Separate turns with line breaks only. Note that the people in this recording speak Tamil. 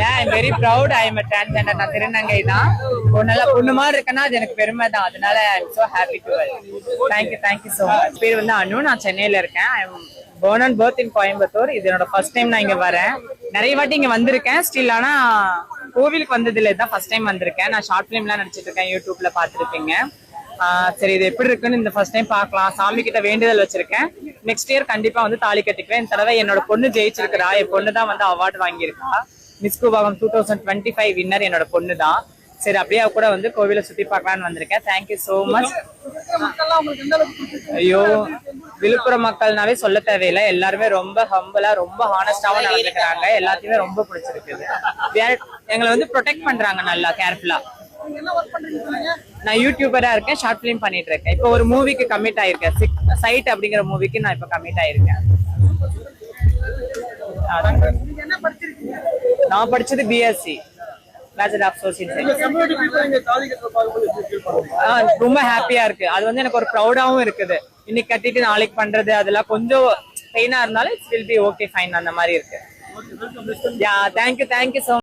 இல்ல I am very proud I am transgender நான் திருநங்கை தான். ஒரு நல்ல பொண்ணு மாதிரி இருக்கேன்னா அது எனக்கு பெருமை தான். அதனால I am so happy to thank you thank you so much பேர் வந்து அனு. நான் சென்னையில இருக்கேன். I am born and birth in Coimbatore. இது என்னோட ஃபர்ஸ்ட் டைம் நான் இங்க வரேன். நிறைய வாட்டி இங்க வந்திருக்கேன். ஸ்டில் ஆனா கோவிலுக்கு வந்ததுல தான் ஃபர்ஸ்ட் டைம் வந்திருக்கேன். நான் ஷார்ட் ஃபிலிம்லாம் நடிச்சிட்டு இருக்கேன். யூடியூப்ல பார்த்துருப்பீங்க. சரி இது எப்படி இருக்குன்னு இந்த ஃபர்ஸ்ட் டைம் பார்க்கலாம். சாமி கிட்ட வேண்டுதல் வச்சிருக்கேன். நெக்ஸ்ட் இயர் கண்டிப்பா வந்து தாலி கட்டிக்குவேன். இந்த தடவை என்னோட பொண்ணு ஜெயிச்சிருக்கிறா. என் பொண்ணு தான் வந்து அவார்டு வாங்கியிருக்கா. Miss குபாகம் two thousand twenty five winner என்னோட பொண்ணு தான் சரி அப்படியே கூட வந்து கோவிலை சுத்தி பார்க்கலாம்னு வந்திருக்கேன். தேங்க்யூ so மச் ஐயோ விழுப்புரம் மக்கள்னாவே சொல்ல தேவையில்லை. எல்லாருமே ரொம்ப ஹம்பிளா ரொம்ப ஹானஸ்டாவும் நடந்துக்கிறாங்க. எல்லாத்தையுமே ரொம்ப பிடிச்சிருக்குது. Are- எங்களை வந்து ப்ரொடெக்ட் பண்றாங்க நல்லா கேர்ஃபுல்லா நான் யூடியூபரா இருக்கேன் ஷார்ட் ஃபிலிம் பண்ணிட்டு இருக்கேன். இப்போ ஒரு மூவிக்கு கமிட் ஆயிருக்கேன். சைட் அப்படிங்கிற மூவிக்கு நான் இப்போ கமிட் ஆயிருக்கேன். அதான். நான் படிச்சது பிஎஸ்சி பேச்சுலர் ஆஃப் சோசியல் ரொம்ப ஹாப்பியா இருக்கு. அது வந்து எனக்கு ஒரு ப்ரௌடாவும் இருக்குது. இன்னைக்கு கட்டிட்டு நாளைக்கு பண்றது அதெல்லாம் கொஞ்சம் பெயினா இருந்தாலும் it's will be okay fine அந்த மாதிரி இருக்கு. Yeah thank you thank you so